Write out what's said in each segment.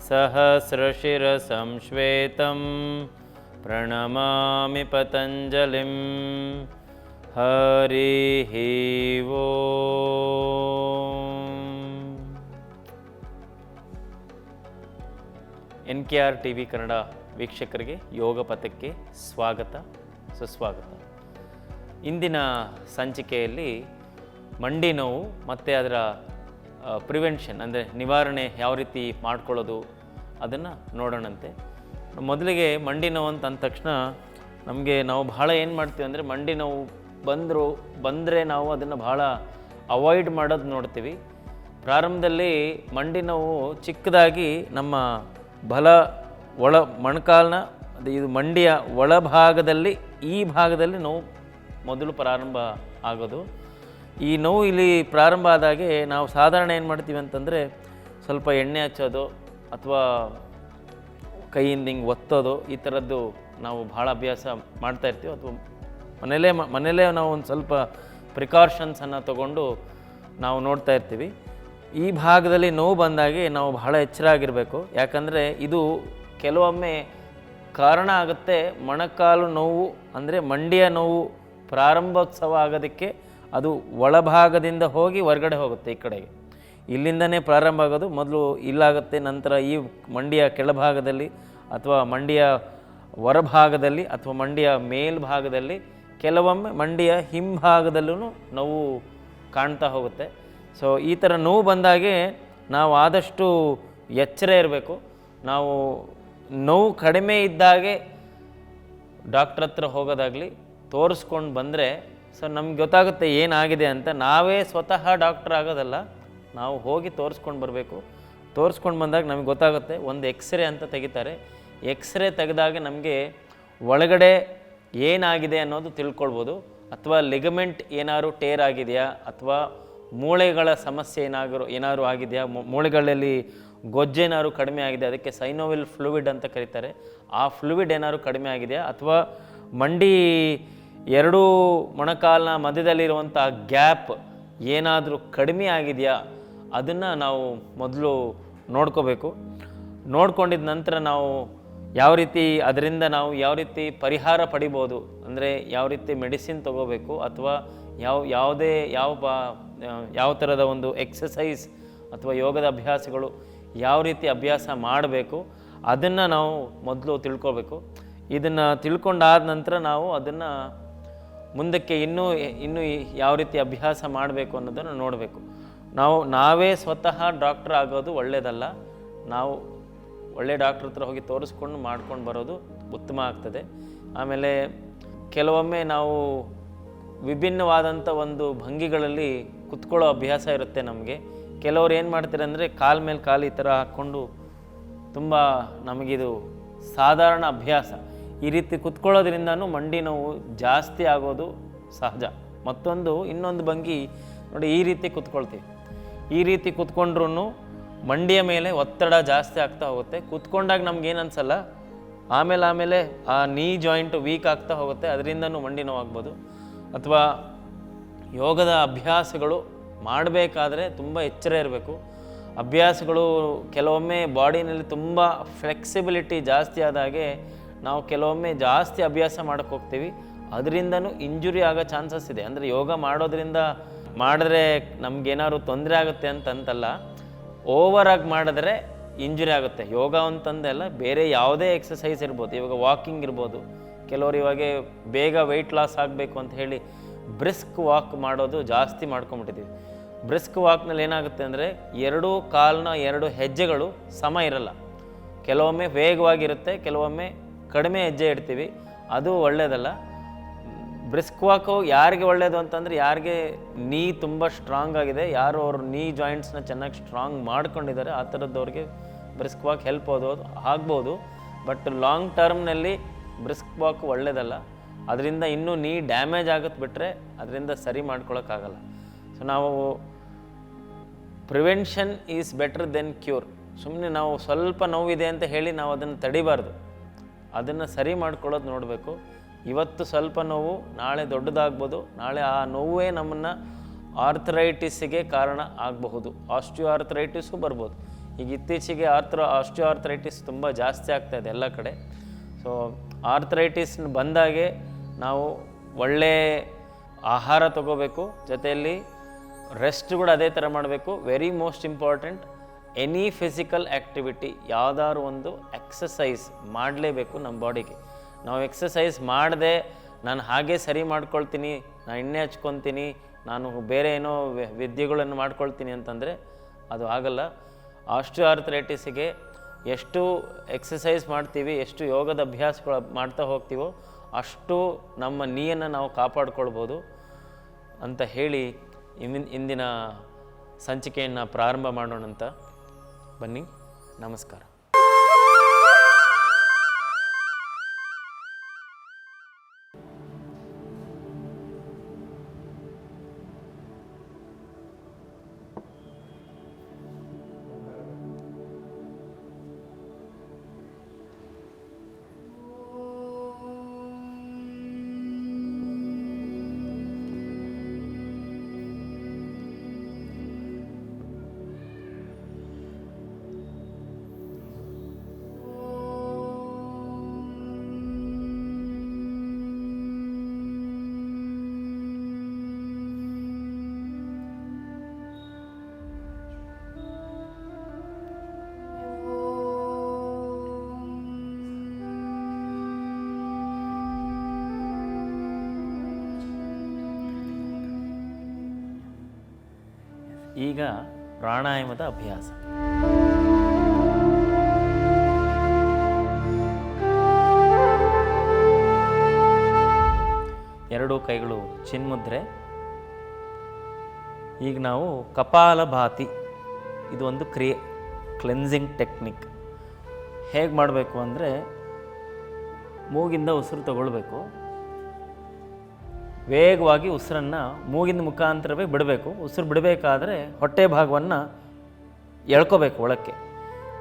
सहस्रशिरसं श्वेतं प्रणमामि पतञ्जलिं हरिः ಓಂ N K R T V Kannada ವೀಕ್ಷಕರಿಗೆ ಯೋಗ ಪಥಕ್ಕೆ ಸ್ವಾಗತ ಸುಸ್ವಾಗತ ಇಂದಿನ ಸಂಚಿಕೆಯಲ್ಲಿ ಮಂಡಿ ನೋವು ಮತ್ತು ಅದರ ಪ್ರಿವೆನ್ಷನ್ ಅಂದರೆ ನಿವಾರಣೆ ಯಾವ ರೀತಿ ಮಾಡ್ಕೊಳ್ಳೋದು ಅದನ್ನು ನೋಡೋಣಂತೆ. ಮೊದಲಿಗೆ ಮಂಡಿ ನೋವು ಅಂತ ಅಂದ ತಕ್ಷಣ ನಮಗೆ ನಾವು ಭಾಳ ಏನು ಮಾಡ್ತೀವಿ ಅಂದರೆ ಮಂಡಿ ನೋವು ಬಂದರು, ಬಂದರೆ ನಾವು ಅದನ್ನು ಭಾಳ ಅವಾಯ್ಡ್ ಮಾಡೋದು ನೋಡ್ತೀವಿ. ಪ್ರಾರಂಭದಲ್ಲಿ ಮಂಡಿ ನೋವು ಚಿಕ್ಕದಾಗಿ ನಮ್ಮ ಬಲ ಒಳ ಮೊಣಕಾಲಿನ, ಅದು ಇದು ಮಂಡಿಯ ಒಳಭಾಗದಲ್ಲಿ ಈ ಭಾಗದಲ್ಲಿ ನೋವು ಮೊದಲು ಪ್ರಾರಂಭ ಆಗೋದು. ಈ ನೋವು ಇಲ್ಲಿ ಪ್ರಾರಂಭ ಆದಾಗೆ ನಾವು ಸಾಧಾರಣ ಏನು ಮಾಡ್ತೀವಿ ಅಂತಂದರೆ ಸ್ವಲ್ಪ ಎಣ್ಣೆ ಹಚ್ಚೋದು ಅಥವಾ ಕೈಯಿಂದ ಹಿಂಗೆ ಒತ್ತೋದು ಈ ಥರದ್ದು ನಾವು ಭಾಳ ಅಭ್ಯಾಸ ಮಾಡ್ತಾ ಇರ್ತೀವಿ. ಅಥವಾ ಮನೇಲೇ ಮನೇಲೇ ನಾವು ಒಂದು ಸ್ವಲ್ಪ ಪ್ರಿಕಾಷನ್ಸನ್ನು ತಗೊಂಡು ನಾವು ನೋಡ್ತಾ ಇರ್ತೀವಿ. ಈ ಭಾಗದಲ್ಲಿ ನೋವು ಬಂದಾಗೆ ನಾವು ಬಹಳ ಎಚ್ಚರ ಆಗಿರಬೇಕು. ಯಾಕಂದರೆ ಇದು ಕೆಲವೊಮ್ಮೆ ಕಾರಣ ಆಗುತ್ತೆ ಮೊಣಕಾಲು ನೋವು ಅಂದರೆ ಮಂಡಿಯ ನೋವು ಪ್ರಾರಂಭೋತ್ಸವ ಆಗೋದಕ್ಕೆ ಅದು ಒಳಭಾಗದಿಂದ ಹೋಗಿ ಹೊರಗಡೆ ಹೋಗುತ್ತೆ ಈ ಕಡೆಗೆ. ಇಲ್ಲಿಂದನೇ ಪ್ರಾರಂಭ ಆಗೋದು. ಮೊದಲು ಇಲ್ಲಾಗುತ್ತೆ, ನಂತರ ಈ ಮಂಡಿಯ ಕೆಳಭಾಗದಲ್ಲಿ ಅಥವಾ ಮಂಡಿಯ ಹೊರಭಾಗದಲ್ಲಿ ಅಥವಾ ಮಂಡಿಯ ಮೇಲ್ಭಾಗದಲ್ಲಿ ಕೆಲವೊಮ್ಮೆ ಮಂಡಿಯ ಹಿಂಭಾಗದಲ್ಲೂ ನೋವು ಕಾಣ್ತಾ ಹೋಗುತ್ತೆ. ಸೊ ಈ ಥರ ನೋವು ಬಂದಾಗೆ ನಾವು ಆದಷ್ಟು ಎಚ್ಚರ ಇರಬೇಕು. ನಾವು ನೋವು ಕಡಿಮೆ ಇದ್ದಾಗೆ ಡಾಕ್ಟ್ರ್ ಹತ್ರ ಹೋಗೋದಾಗಲಿ, ತೋರಿಸ್ಕೊಂಡು ಬಂದರೆ ಸೊ ನಮ್ಗೆ ಗೊತ್ತಾಗುತ್ತೆ ಏನಾಗಿದೆ ಅಂತ. ನಾವೇ ಸ್ವತಃ ಡಾಕ್ಟರ್ ಆಗೋದಲ್ಲ, ನಾವು ಹೋಗಿ ತೋರಿಸ್ಕೊಂಡು ಬರಬೇಕು. ತೋರಿಸ್ಕೊಂಡು ಬಂದಾಗ ನಮಗೆ ಗೊತ್ತಾಗುತ್ತೆ, ಒಂದು ಎಕ್ಸ್ರೇ ಅಂತ ತೆಗಿತಾರೆ. ಎಕ್ಸ್ರೇ ತೆಗೆದಾಗ ನಮಗೆ ಒಳಗಡೆ ಏನಾಗಿದೆ ಅನ್ನೋದು ತಿಳ್ಕೊಳ್ಬೋದು. ಅಥವಾ ಲಿಗಮೆಂಟ್ ಏನಾದ್ರು ಟೇರ್ ಆಗಿದೆಯಾ, ಅಥವಾ ಮೂಳೆಗಳ ಸಮಸ್ಯೆ ಏನಾದರೂ, ಏನಾದ್ರು ಆಗಿದೆಯಾ ಮೂಳೆಗಳಲ್ಲಿ ಗೊಜ್ಜೇನಾದ್ರು ಕಡಿಮೆ ಆಗಿದೆ, ಅದಕ್ಕೆ ಸೈನೋವಿಲ್ ಫ್ಲೂಯಿಡ್ ಅಂತ ಕರೀತಾರೆ. ಆ ಫ್ಲೂಯಿಡ್ ಏನಾದ್ರು ಕಡಿಮೆ ಆಗಿದೆಯಾ, ಅಥವಾ ಮಂಡಿ ಎರಡೂ ಮೊಣಕಾಲಿನ ಮಧ್ಯದಲ್ಲಿರುವಂಥ ಗ್ಯಾಪ್ ಏನಾದರೂ ಕಡಿಮೆ ಆಗಿದೆಯಾ? ಅದನ್ನು ನಾವು ಮೊದಲು ನೋಡ್ಕೋಬೇಕು. ನೋಡ್ಕೊಂಡಿದ ನಂತರ ನಾವು ಯಾವ ರೀತಿ ಅದರಿಂದ ನಾವು ಯಾವ ರೀತಿ ಪರಿಹಾರ ಪಡಿಬೋದು? ಅಂದರೆ ಯಾವ ರೀತಿ ಮೆಡಿಸಿನ್ ತಗೋಬೇಕು? ಅಥವಾ ಯಾವ, ಯಾವುದೇ, ಯಾವ ಯಾವ ಥರದ ಒಂದು ಎಕ್ಸಸೈಸ್ ಅಥವಾ ಯೋಗದ ಅಭ್ಯಾಸಗಳು ಯಾವ ರೀತಿ ಅಭ್ಯಾಸ ಮಾಡಬೇಕು? ಅದನ್ನು ನಾವು ಮೊದಲು ತಿಳ್ಕೊಬೇಕು. ಇದನ್ನು ತಿಳ್ಕೊಂಡಾದ ನಂತರ ನಾವು ಅದನ್ನು ಮುಂದಕ್ಕೆ ಇನ್ನೂ ಇನ್ನೂ ಯಾವ ರೀತಿ ಅಭ್ಯಾಸ ಮಾಡಬೇಕು ಅನ್ನೋದನ್ನು ನೋಡಬೇಕು. ನಾವು, ನಾವೇ ಸ್ವತಃ ಡಾಕ್ಟ್ರ್ ಆಗೋದು ಒಳ್ಳೆಯದಲ್ಲ ನಾವು ಒಳ್ಳೆ ಡಾಕ್ಟ್ರ್ ಹತ್ರ ಹೋಗಿ ತೋರಿಸ್ಕೊಂಡು ಮಾಡ್ಕೊಂಡು ಬರೋದು ಉತ್ತಮ ಆಗ್ತದೆ. ಆಮೇಲೆ ಕೆಲವೊಮ್ಮೆ ನಾವು ವಿಭಿನ್ನವಾದಂಥ ಒಂದು ಭಂಗಿಗಳಲ್ಲಿ ಕುತ್ಕೊಳ್ಳೋ ಅಭ್ಯಾಸ ಇರುತ್ತೆ ನಮಗೆ. ಕೆಲವ್ರು ಏನು ಮಾಡ್ತಾರೆ ಅಂದರೆ ಕಾಲು ಮೇಲೆ ಕಾಲು ಈ ಥರ ಹಾಕ್ಕೊಂಡು ತುಂಬ ನಮಗಿದು ಸಾಧಾರಣ ಅಭ್ಯಾಸ. ಈ ರೀತಿ ಕುತ್ಕೊಳ್ಳೋದ್ರಿಂದನೂ ಮಂಡಿ ನೋವು ಜಾಸ್ತಿ ಆಗೋದು ಸಹಜ. ಮತ್ತೊಂದು, ಇನ್ನೊಂದು ಭಂಗಿ, ನೋಡಿ ಈ ರೀತಿ ಕುತ್ಕೊಳ್ತೀವಿ. ಈ ರೀತಿ ಕುತ್ಕೊಂಡ್ರೂ ಮಂಡಿಯ ಮೇಲೆ ಒತ್ತಡ ಜಾಸ್ತಿ ಆಗ್ತಾ ಹೋಗುತ್ತೆ. ಕುತ್ಕೊಂಡಾಗ ನಮ್ಗೇನು ಅನ್ಸಲ್ಲ ಆಮೇಲೆ ಆಮೇಲೆ ಆ ನೀ ಜಾಯಿಂಟ್ ವೀಕ್ ಆಗ್ತಾ ಹೋಗುತ್ತೆ. ಅದರಿಂದನೂ ಮಂಡಿ ನೋವು ಆಗ್ಬೋದು ಅಥವಾ ಯೋಗದ ಅಭ್ಯಾಸಗಳು ಮಾಡಬೇಕಾದ್ರೆ ತುಂಬ ಎಚ್ಚರ ಇರಬೇಕು. ಅಭ್ಯಾಸಗಳು ಕೆಲವೊಮ್ಮೆ ಬಾಡಿನಲ್ಲಿ ತುಂಬ ಫ್ಲೆಕ್ಸಿಬಿಲಿಟಿ ಜಾಸ್ತಿ ಆದಾಗೆ ನಾವು ಕೆಲವೊಮ್ಮೆ ಜಾಸ್ತಿ ಅಭ್ಯಾಸ ಮಾಡೋಕ್ಕೆ ಹೋಗ್ತೀವಿ. ಅದರಿಂದನೂ ಇಂಜುರಿ ಆಗೋ ಚಾನ್ಸಸ್ ಇದೆ. ಅಂದರೆ ಯೋಗ ಮಾಡೋದ್ರಿಂದ ಮಾಡಿದ್ರೆ ನಮಗೇನಾದ್ರು ತೊಂದರೆ ಆಗುತ್ತೆ ಅಂತಂತಲ್ಲ ಓವರಾಗಿ ಮಾಡಿದ್ರೆ ಇಂಜುರಿ ಆಗುತ್ತೆ. ಯೋಗ ಅಂತಂದೆಲ್ಲ ಬೇರೆ ಯಾವುದೇ ಎಕ್ಸಸೈಸ್ ಇರ್ಬೋದು. ಇವಾಗ ವಾಕಿಂಗ್ ಇರ್ಬೋದು. ಕೆಲವರು ಇವಾಗ ಬೇಗ ವೆಯ್ಟ್ ಲಾಸ್ ಆಗಬೇಕು ಅಂತ ಹೇಳಿ ಬ್ರಿಸ್ಕ್ ವಾಕ್ ಮಾಡೋದು ಜಾಸ್ತಿ ಮಾಡ್ಕೊಂಬಿಟ್ಟಿದ್ದೀವಿ ಬ್ರಿಸ್ಕ್ ವಾಕ್ನಲ್ಲಿ ಏನಾಗುತ್ತೆ ಅಂದರೆ ಎರಡೂ ಕಾಲಿನ ಎರಡು ಹೆಜ್ಜೆಗಳು ಸಮ ಇರಲ್ಲ. ಕೆಲವೊಮ್ಮೆ ವೇಗವಾಗಿರುತ್ತೆ, ಕೆಲವೊಮ್ಮೆ ಕಡಿಮೆ ಹೆಜ್ಜೆ ಇಡ್ತೀವಿ. ಅದು ಒಳ್ಳೆಯದಲ್ಲ ಬ್ರಿಸ್ಕ್ ವಾಕು ಯಾರಿಗೆ ಒಳ್ಳೆಯದು ಅಂತಂದರೆ ಯಾರಿಗೆ ನೀ ತುಂಬ ಸ್ಟ್ರಾಂಗ್ ಆಗಿದೆ, ಯಾರು ಅವ್ರ ನೀ ಜಾಯಿಂಟ್ಸ್ನ ಚೆನ್ನಾಗಿ ಸ್ಟ್ರಾಂಗ್ ಮಾಡ್ಕೊಂಡಿದ್ದಾರೆ, ಆ ಥರದ್ದವ್ರಿಗೆ ಬ್ರಿಸ್ಕ್ ವಾಕ್ ಹೆಲ್ಪ್ ಆದೋದು ಆಗ್ಬೋದು. ಬಟ್ ಲಾಂಗ್ ಟರ್ಮ್ನಲ್ಲಿ ಬ್ರಿಸ್ಕ್ ವಾಕ್ ಒಳ್ಳೆಯದಲ್ಲ ಅದರಿಂದ ಇನ್ನೂ ನೀ ಡ್ಯಾಮೇಜ್ ಆಗುತ್ತೆ ಬಿಟ್ಟರೆ ಅದರಿಂದ ಸರಿ ಮಾಡ್ಕೊಳಕ್ಕಾಗಲ್ಲ. ಸೊ ನಾವು prevention is better than cure. ಸುಮ್ಮನೆ ನಾವು ಸ್ವಲ್ಪ ನೋವಿದೆ ಅಂತ ಹೇಳಿ ನಾವು ಅದನ್ನು ತಡಿಬಾರ್ದು. ಅದನ್ನು ಸರಿ ಮಾಡ್ಕೊಳ್ಳೋದು ನೋಡಬೇಕು. ಇವತ್ತು ಸ್ವಲ್ಪ ನೋವು, ನಾಳೆ ದೊಡ್ಡದಾಗ್ಬೋದು. ನಾಳೆ ಆ ನೋವೇ ನಮ್ಮನ್ನು ಆರ್ಥರೈಟಿಸ್ಗೆ ಕಾರಣ ಆಗಬಹುದು. ಆಸ್ಟಿಯೋ ಆರ್ಥರೈಟಿಸು ಬರ್ಬೋದು. ಈಗ ಇತ್ತೀಚೆಗೆ ಆರ್ಥ್ರ ಆಸ್ಟಿಯೋ ಆರ್ಥರೈಟಿಸ್ ತುಂಬ ಜಾಸ್ತಿ ಆಗ್ತಾ ಇದೆ ಎಲ್ಲ ಕಡೆ. ಸೊ ಆರ್ಥರೈಟಿಸ್ ಬಂದಾಗೆ ನಾವು ಒಳ್ಳೆ ಆಹಾರ ತಗೋಬೇಕು. ಜೊತೆಯಲ್ಲಿ ರೆಸ್ಟ್ ಕೂಡ ಅದೇ ಥರ ಮಾಡಬೇಕು. Very most important any physical activity ಯಾವುದಾದ್ರು ಒಂದು ಎಕ್ಸಸೈಸ್ ಮಾಡಲೇಬೇಕು ನಮ್ಮ ಬಾಡಿಗೆ. ನಾವು ಎಕ್ಸಸೈಸ್ ಮಾಡದೆ ನಾನು ಹಾಗೆ ಸರಿ ಮಾಡ್ಕೊಳ್ತೀನಿ, ನಾನು ಎಣ್ಣೆ ಹಚ್ಕೊತೀನಿ, ನಾನು ಬೇರೆ ಏನೋ ವಿದ್ಯೆಗಳನ್ನು ಮಾಡ್ಕೊಳ್ತೀನಿ ಅಂತಂದರೆ ಅದು ಆಗಲ್ಲ. ಆಸ್ಟಿಯೋ ಆರ್ಥರೈಟಿಸಿಗೆ ಎಷ್ಟು ಎಕ್ಸಸೈಸ್ ಮಾಡ್ತೀವಿ, ಎಷ್ಟು ಯೋಗದ ಅಭ್ಯಾಸಗಳು ಮಾಡ್ತಾ ಹೋಗ್ತೀವೋ ಅಷ್ಟು ನಮ್ಮ ನೀಯನ್ನು ನಾವು ಕಾಪಾಡ್ಕೊಳ್ಬೋದು ಅಂತ ಹೇಳಿ ಇಂದಿನ ಸಂಚಿಕೆಯನ್ನು ಪ್ರಾರಂಭ ಮಾಡೋಣಂತ. ಬನ್ನಿ. ನಮಸ್ಕಾರ. ಈಗ ಪ್ರಾಣಾಯಾಮದ ಅಭ್ಯಾಸ. ಎರಡೂ ಕೈಗಳು ಚಿನ್ಮುದ್ರೆ. ಈಗ ನಾವು ಕಪಾಲಭಾತಿ ಇದು ಒಂದು ಕ್ರಿಯೆ ಕ್ಲೆನ್ಸಿಂಗ್ ಟೆಕ್ನಿಕ್ ಹೇಗೆ ಮಾಡಬೇಕು ಅಂದರೆ ಮೂಗಿಂದ ಉಸಿರು ತಗೊಳ್ಬೇಕು. ವೇಗವಾಗಿ ಉಸಿರನ್ನು ಮೂಗಿನ ಮುಖಾಂತರವೇ ಬಿಡಬೇಕು. ಉಸಿರು ಬಿಡಬೇಕಾದ್ರೆ ಹೊಟ್ಟೆ ಭಾಗವನ್ನು ಎಳ್ಕೋಬೇಕು ಒಳಕ್ಕೆ.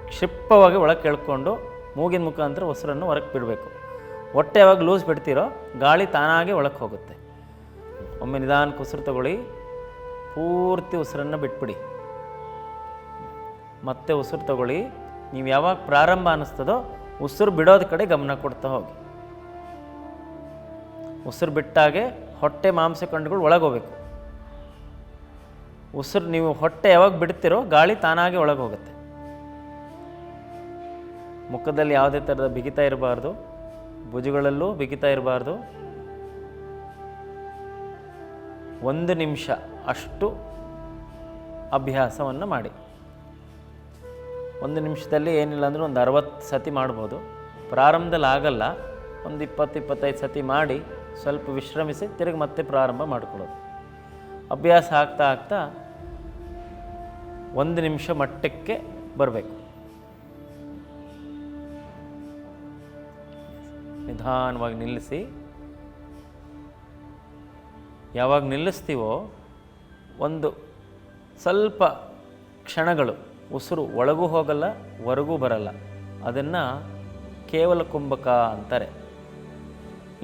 ಕ್ಷಿಪ್ರವಾಗಿ ಒಳಕ್ಕೆ ಎಳ್ಕೊಂಡು ಮೂಗಿನ ಮುಖಾಂತರ ಉಸಿರನ್ನು ಹೊರಕ್ಕೆ ಬಿಡಬೇಕು. ಹೊಟ್ಟೆ ಯಾವಾಗ ಲೂಸ್ ಬಿಡ್ತೀರೋ ಗಾಳಿ ತಾನಾಗೆ ಒಳಕ್ಕೆ ಹೋಗುತ್ತೆ. ಒಮ್ಮೆ ನಿಧಾನಕ್ಕೆ ಉಸಿರು ತಗೊಳ್ಳಿ. ಪೂರ್ತಿ ಉಸಿರನ್ನು ಬಿಟ್ಬಿಡಿ. ಮತ್ತೆ ಉಸಿರು ತಗೊಳ್ಳಿ. ನೀವು ಯಾವಾಗ ಪ್ರಾರಂಭ ಅನ್ನಿಸ್ತದೋ ಉಸಿರು ಬಿಡೋದ ಕಡೆ ಗಮನ ಕೊಡ್ತಾ ಹೋಗಿ. ಉಸಿರು ಬಿಟ್ಟಾಗೆ ಹೊಟ್ಟೆ ಮಾಂಸಖಂಡಗಳು ಒಳಗೆ ಹೋಗ್ಬೇಕು ಉಸಿರು ನೀವು ಹೊಟ್ಟೆ ಯಾವಾಗ ಬಿಡ್ತಿರೋ ಗಾಳಿ ತಾನಾಗೆ ಒಳಗೆ ಹೋಗುತ್ತೆ ಮುಖದಲ್ಲಿ ಯಾವುದೇ ಥರದ ಬಿಗಿತ ಇರಬಾರ್ದು. ಭುಜಗಳಲ್ಲೂ ಬಿಗಿತ ಇರಬಾರ್ದು. ಒಂದು ನಿಮಿಷ ಅಷ್ಟು ಅಭ್ಯಾಸವನ್ನು ಮಾಡಿ. ಒಂದು ನಿಮಿಷದಲ್ಲಿ ಏನಿಲ್ಲ ಅಂದರೂ ಒಂದು ಅರವತ್ತು ಸತಿ ಮಾಡ್ಬೋದು. ಪ್ರಾರಂಭದಲ್ಲಿ ಆಗಲ್ಲ. ಒಂದು ಇಪ್ಪತ್ತು, ಇಪ್ಪತ್ತೈದು ಸತಿ ಮಾಡಿ. ಸ್ವಲ್ಪ ವಿಶ್ರಮಿಸಿ ತಿರುಗಿ ಮತ್ತೆ ಪ್ರಾರಂಭ ಮಾಡ್ಕೊಳ್ಳೋದು. ಅಭ್ಯಾಸ ಆಗ್ತಾ ಆಗ್ತಾ ಒಂದು ನಿಮಿಷ ಮಟ್ಟಕ್ಕೆ ಬರಬೇಕು. ನಿಧಾನವಾಗಿ ನಿಲ್ಲಿಸಿ. ಯಾವಾಗ ನಿಲ್ಲಿಸ್ತೀವೋ ಒಂದು ಸ್ವಲ್ಪ ಕ್ಷಣಗಳು, ಉಸಿರು ಒಳಗೂ ಹೋಗಲ್ಲ, ಹೊರಗೂ ಬರಲ್ಲ. ಅದನ್ನು ಕೇವಲ ಕುಂಭಕ ಅಂತಾರೆ.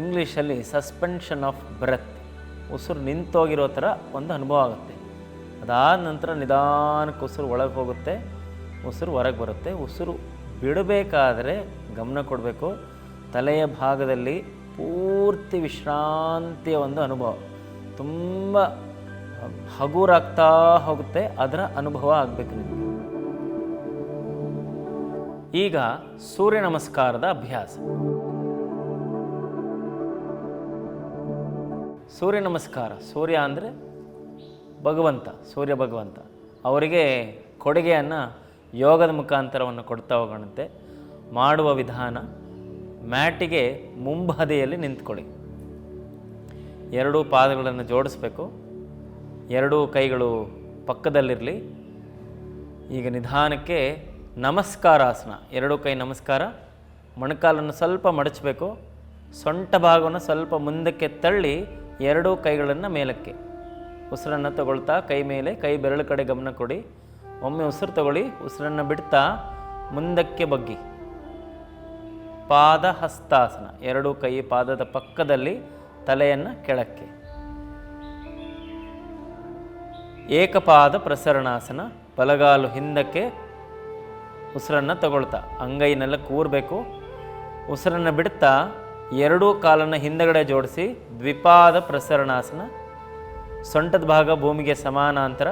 ಇಂಗ್ಲೀಷಲ್ಲಿ ಸಸ್ಪೆನ್ಷನ್ ಆಫ್ ಬ್ರೆತ್, ಉಸಿರು ನಿಂತೋಗಿರೋ ಥರ ಒಂದು ಅನುಭವ ಆಗುತ್ತೆ. ಅದಾದ ನಂತರ ನಿಧಾನಕ್ಕೆ ಉಸಿರು ಒಳಗೆ ಹೋಗುತ್ತೆ, ಉಸಿರು ಹೊರಗೆ ಬರುತ್ತೆ. ಉಸಿರು ಬಿಡಬೇಕಾದ್ರೆ ಗಮನ ಕೊಡಬೇಕು. ತಲೆಯ ಭಾಗದಲ್ಲಿ ಪೂರ್ತಿ ವಿಶ್ರಾಂತಿಯ ಒಂದು ಅನುಭವ. ತುಂಬ ಹಗುರಾಗ್ತಾ ಹೋಗುತ್ತೆ, ಅದರ ಅನುಭವ ಆಗಬೇಕು ನಿಮಗೆ. ಈಗ ಸೂರ್ಯ ನಮಸ್ಕಾರದ ಅಭ್ಯಾಸ. ಸೂರ್ಯ ನಮಸ್ಕಾರ. ಸೂರ್ಯ ಅಂದರೆ ಭಗವಂತ, ಸೂರ್ಯ ಭಗವಂತ. ಅವರಿಗೆ ಕೊಡುಗೆಯನ್ನು ಯೋಗದ ಮುಖಾಂತರವನ್ನು ಕೊಡ್ತಾ ಹೋಗೋಣಂತೆ. ಮಾಡುವ ವಿಧಾನ, ಮ್ಯಾಟಿಗೆ ಮುಂಬದಿಯಲ್ಲಿ ನಿಂತ್ಕೊಳ್ಳಿ. ಎರಡೂ ಪಾದಗಳನ್ನು ಜೋಡಿಸ್ಬೇಕು. ಎರಡೂ ಕೈಗಳು ಪಕ್ಕದಲ್ಲಿರಲಿ. ಈಗ ನಿಧಾನಕ್ಕೆ ನಮಸ್ಕಾರಾಸನ. ಎರಡೂ ಕೈ ನಮಸ್ಕಾರ. ಮೊಣಕಾಲನ್ನು ಸ್ವಲ್ಪ ಮಡಚಬೇಕು. ಸೊಂಟ ಭಾಗವನ್ನು ಸ್ವಲ್ಪ ಮುಂದಕ್ಕೆ ತಳ್ಳಿ ಎರಡೂ ಕೈಗಳನ್ನು ಮೇಲಕ್ಕೆ. ಉಸಿರನ್ನು ತಗೊಳ್ತಾ ಕೈ ಮೇಲೆ, ಕೈ ಬೆರಳು ಕಡೆ ಗಮನ ಕೊಡಿ. ಒಮ್ಮೆ ಉಸಿರು ತಗೊಳ್ಳಿ, ಉಸಿರನ್ನು ಬಿಡ್ತಾ ಮುಂದಕ್ಕೆ ಬಗ್ಗಿ. ಪಾದ ಹಸ್ತಾಸನ ಎರಡೂ ಕೈ ಪಾದದ ಪಕ್ಕದಲ್ಲಿ ತಲೆಯನ್ನು ಕೆಳಕ್ಕೆ. ಏಕಪಾದ ಪ್ರಸರಣಾಸನ, ಬಲಗಾಲು ಹಿಂದಕ್ಕೆ ಉಸಿರನ್ನು ತಗೊಳ್ತಾ. ಅಂಗೈನೆಲ್ಲ ಕೂರಬೇಕು ಉಸಿರನ್ನು ಬಿಡ್ತಾ ಎರಡೂ ಕಾಲನ್ನು ಹಿಂದಗಡೆ ಜೋಡಿಸಿ ದ್ವಿಪಾದ ಪ್ರಸರಣಾಸನ, ಸೊಂಟದ ಭಾಗ ಭೂಮಿಗೆ ಸಮಾನಾಂತರ,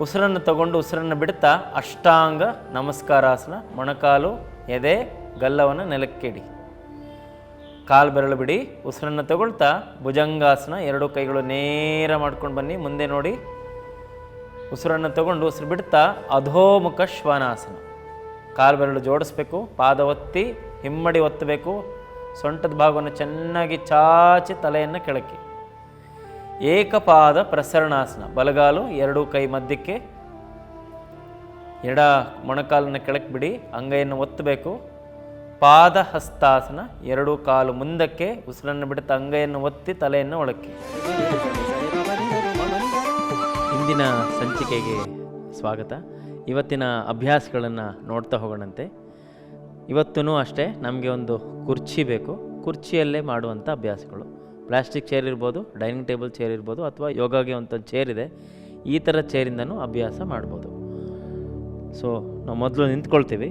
ಉಸಿರನ್ನು ತಗೊಂಡು ಉಸಿರನ್ನು ಬಿಡ್ತಾ ಅಷ್ಟಾಂಗ ನಮಸ್ಕಾರಾಸನ, ಮೊಣಕಾಲು, ಎದೆ, ಗಲ್ಲವನ್ನು ನೆಲಕ್ಕಿಡಿ. ಕಾಲು ಬೆರಳು ಬಿಡಿ, ಉಸಿರನ್ನು ತಗೊಳ್ತಾ ಭುಜಂಗಾಸನ ಎರಡು ಕೈಗಳು ನೇರ ಮಾಡ್ಕೊಂಡು ಬನ್ನಿ, ಮುಂದೆ ನೋಡಿ. ಉಸಿರನ್ನು ತಗೊಂಡು ಉಸಿರು ಬಿಡ್ತಾ ಅಧೋಮುಖ ಶ್ವಾನಾಸನ. ಕಾಲು ಬೆರಳು ಜೋಡಿಸ್ಬೇಕು, ಪಾದ ಒತ್ತಿ ಹಿಮ್ಮಡಿ ಒತ್ತಬೇಕು. ಸೊಂಟದ ಭಾಗವನ್ನು ಚೆನ್ನಾಗಿ ಚಾಚಿ ತಲೆಯನ್ನು ಕೆಳಕ್ಕೆ. ಏಕಪಾದ ಪ್ರಸರಣಾಸನ. ಬಲಗಾಲು ಎರಡೂ ಕೈ ಮಧ್ಯಕ್ಕೆ. ಎಡ ಮೊಣಕಾಲನ್ನು ಕೆಳಕ್ಕೆ ಬಿಡಿ. ಅಂಗೈಯನ್ನು ಒತ್ತಬೇಕು. ಪಾದ ಹಸ್ತಾಸನ ಎರಡೂ ಕಾಲು ಮುಂದಕ್ಕೆ. ಉಸಿರನ್ನು ಬಿಡುತ್ತಾ ಅಂಗೈಯನ್ನು ಒತ್ತಿ ತಲೆಯನ್ನು ಒಳಕ್ಕೆ. ಇಂದಿನ ಸಂಚಿಕೆಗೆ ಸ್ವಾಗತ. ಇವತ್ತಿನ ಅಭ್ಯಾಸಗಳನ್ನು ನೋಡ್ತಾ ಹೋಗೋಣಂತೆ. ಇವತ್ತೂ ಅಷ್ಟೇ ನಮಗೆ ಒಂದು ಕುರ್ಚಿ ಬೇಕು. ಕುರ್ಚಿಯಲ್ಲೇ ಮಾಡುವಂಥ ಅಭ್ಯಾಸಗಳು. ಪ್ಲಾಸ್ಟಿಕ್ ಚೇರ್ ಇರ್ಬೋದು, ಡೈನಿಂಗ್ ಟೇಬಲ್ ಚೇರ್ ಇರ್ಬೋದು, ಅಥವಾ ಯೋಗಾಗೆ ಒಂದು ಚೇರ್ ಇದೆ, ಈ ಥರ ಚೇರಿಂದನೂ ಅಭ್ಯಾಸ ಮಾಡ್ಬೋದು. ಸೊ, ನಾವು ಮೊದಲು ನಿಂತ್ಕೊಳ್ತೀವಿ.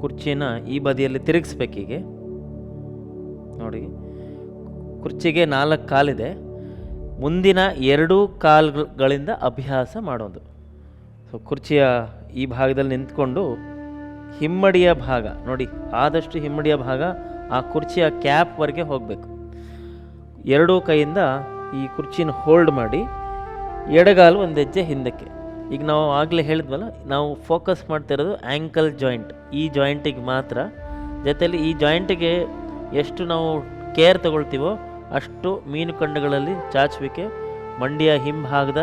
ಕುರ್ಚಿನ ಈ ಬದಿಯಲ್ಲಿ ತಿರುಗಿಸ್ಬೇಕೀಗೆ ನೋಡಿ, ಕುರ್ಚಿಗೆ ನಾಲ್ಕು ಕಾಲಿದೆ. ಮುಂದಿನ ಎರಡೂ ಕಾಲುಗಳಿಂದ ಅಭ್ಯಾಸ ಮಾಡೋದು. ಸೊ, ಕುರ್ಚಿಯ ಈ ಭಾಗದಲ್ಲಿ ನಿಂತ್ಕೊಂಡು ಹಿಮ್ಮಡಿಯ ಭಾಗ. ನೋಡಿ, ಆದಷ್ಟು ಹಿಮ್ಮಡಿಯ ಭಾಗ, ಆ ಕುರ್ಚಿಯ ಕ್ಯಾಪ್ವರೆಗೆ ಹೋಗಬೇಕು. ಎರಡೂ ಕೈಯಿಂದ ಈ ಕುರ್ಚಿನ ಹೋಲ್ಡ್ ಮಾಡಿ, ಎಡಗಾಲು ಒಂದು ಹೆಜ್ಜೆ ಹಿಂದಕ್ಕೆ. ಈಗ ನಾವು ಆಗಲೇ ಹೇಳಿದ್ವಲ್ಲ, ನಾವು ಫೋಕಸ್ ಮಾಡ್ತಿರೋದು ಆ್ಯಂಕಲ್ ಜಾಯಿಂಟ್ ಈ ಜಾಯಿಂಟಿಗೆ ಮಾತ್ರ. ಜೊತೆಯಲ್ಲಿ ಈ ಜಾಯಿಂಟಿಗೆ ಎಷ್ಟು ನಾವು ಕೇರ್ ತಗೊಳ್ತೀವೋ ಅಷ್ಟು ಮೀನುಕಂಡಗಳಲ್ಲಿ ಚಾಚುವಿಕೆ, ಮಂಡಿಯ ಹಿಂಭಾಗದ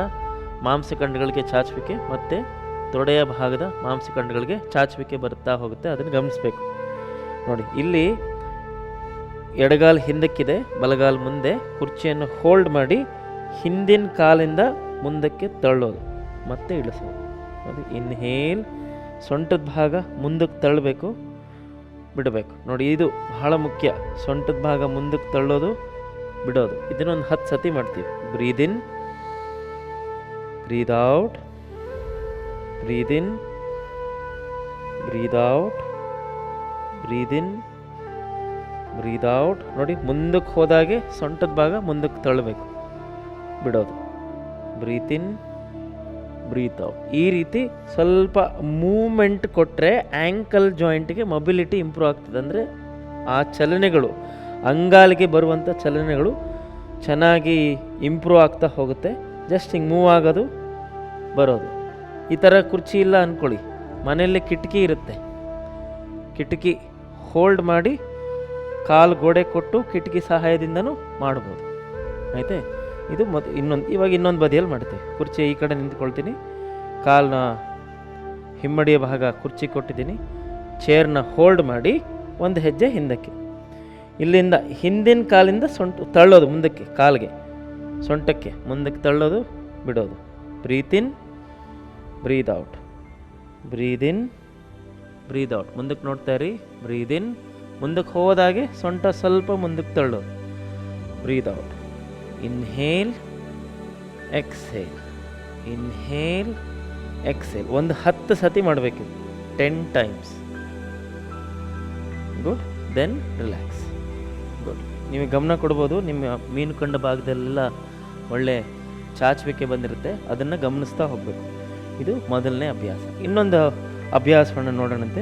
ಮಾಂಸಖಂಡಗಳಿಗೆ ಚಾಚುವಿಕೆ ಮತ್ತು ತೊಡೆಯ ಭಾಗದ ಮಾಂಸಖಂಡಗಳಿಗೆ ಚಾಚುವಿಕೆ ಬರುತ್ತಾ ಹೋಗುತ್ತೆ, ಅದನ್ನು ಗಮನಿಸಬೇಕು. ನೋಡಿ, ಇಲ್ಲಿ ಎಡಗಾಲು ಹಿಂದಕ್ಕಿದೆ, ಬಲಗಾಲು ಮುಂದೆ. ಕುರ್ಚಿಯನ್ನು ಹೋಲ್ಡ್ ಮಾಡಿ, ಹಿಂದಿನ ಕಾಲಿಂದ ಮುಂದಕ್ಕೆ ತಳ್ಳೋದು. ಮತ್ತೆ ಇಳಿಸೋದು. ನೋಡಿ ಇನ್ಹೇಲ್ ಸೊಂಟದ ಭಾಗ ಮುಂದಕ್ಕೆ ತಳ್ಳಬೇಕು, ಬಿಡಬೇಕು. ನೋಡಿ, ಇದು ಬಹಳ ಮುಖ್ಯ. ಸೊಂಟದ ಭಾಗ ಮುಂದಕ್ಕೆ ತಳ್ಳೋದು, ಬಿಡೋದು. ಇದನ್ನೊಂದು ಹತ್ತು ಸತಿ ಮಾಡ್ತೀವಿ. Breathe in breathe out breathe in, breathe out breathe in, breathe out ನೋಡಿ, ಮುಂದಕ್ಕೆ ಹೋದಾಗೆ ಸೊಂಟದ ಭಾಗ ಮುಂದಕ್ಕೆ ತಳ್ಳಬೇಕು. ಬಿಡೋದು. ಬ್ರೀತ್ ಇನ್ ಬ್ರೀತ್ ಔಟ್ ಈ ರೀತಿ ಸ್ವಲ್ಪ ಮೂಮೆಂಟ್ ಕೊಟ್ಟರೆ ಆ್ಯಂಕಲ್ ಜಾಯಿಂಟ್ಗೆ ಮೊಬಿಲಿಟಿ ಇಂಪ್ರೂವ್ ಆಗ್ತದೆ. ಅಂದರೆ ಆ ಚಲನೆಗಳು, ಅಂಗಾಲಿಗೆ ಬರುವಂಥ ಚಲನೆಗಳು ಚೆನ್ನಾಗಿ ಇಂಪ್ರೂವ್ ಆಗ್ತಾ ಹೋಗುತ್ತೆ. ಜಸ್ಟ್ ಹಿಂಗೆ ಮೂವ್ ಆಗೋದು, ಬರೋದು. ಈ ಥರ ಕುರ್ಚಿ ಇಲ್ಲ ಅಂದ್ಕೊಳ್ಳಿ ಮನೆಯಲ್ಲಿ ಕಿಟಕಿ ಇರುತ್ತೆ. ಕಿಟಕಿ ಹೋಲ್ಡ್ ಮಾಡಿ ಕಾಲು ಗೋಡೆ ಕೊಟ್ಟು ಕಿಟಕಿ ಸಹಾಯದಿಂದನೂ ಮಾಡ್ಬೋದು. ಆಯಿತೆ? ಇದು ಮೊದ್ ಇನ್ನೊಂದು, ಇವಾಗ ಇನ್ನೊಂದು ಬದಿಯಲ್ಲಿ ಮಾಡ್ತೀವಿ. ಕುರ್ಚಿ ಈ ಕಡೆ ನಿಂತ್ಕೊಳ್ತೀನಿ. ಕಾಲನ್ನ ಹಿಮ್ಮಡಿಯ ಭಾಗ ಕುರ್ಚಿ ಕೊಟ್ಟಿದ್ದೀನಿ. ಚೇರ್ನ ಹೋಲ್ಡ್ ಮಾಡಿ ಒಂದು ಹೆಜ್ಜೆ ಹಿಂದಕ್ಕೆ. ಇಲ್ಲಿಂದ ಹಿಂದಿನ ಕಾಲಿಂದ ಸೊಂಟ, ತಳ್ಳೋದು ಮುಂದಕ್ಕೆ, ಕಾಲಿಗೆ. ಸೊಂಟಕ್ಕೆ, ಮುಂದಕ್ಕೆ ತಳ್ಳೋದು, ಬಿಡೋದು. Breathe in breathe out breathe in breathe out ಮುಂದಕ್ಕೆ ನೋಡ್ತಾ ಇರಿ. ಬ್ರೀದ್ ಇನ್ ಮುಂದಕ್ಕೆ ಹೋದಾಗೆ ಸೊಂಟ ಸ್ವಲ್ಪ ಮುಂದಕ್ಕೆ ತಳ್ಳು. Breathe out inhale exhale inhale exhale ಒಂದು ಹತ್ತು ಸತಿ ಮಾಡಬೇಕು. Ten times good then relax good ನಿಮಗೆ ಗಮನ ಕೊಡ್ಬೋದು. ನಿಮ್ಮ ಮೀನು ಕಂಡ ಭಾಗದಲ್ಲೆಲ್ಲ ಒಳ್ಳೆ ಚಾಚುವಿಕೆ ಬಂದಿರುತ್ತೆ. ಅದನ್ನು ಗಮನಿಸ್ತಾ ಹೋಗಬೇಕು. ಇದು ಮೊದಲನೇ ಅಭ್ಯಾಸ. ಇನ್ನೊಂದು ಅಭ್ಯಾಸವನ್ನು ನೋಡೋಣಂತೆ.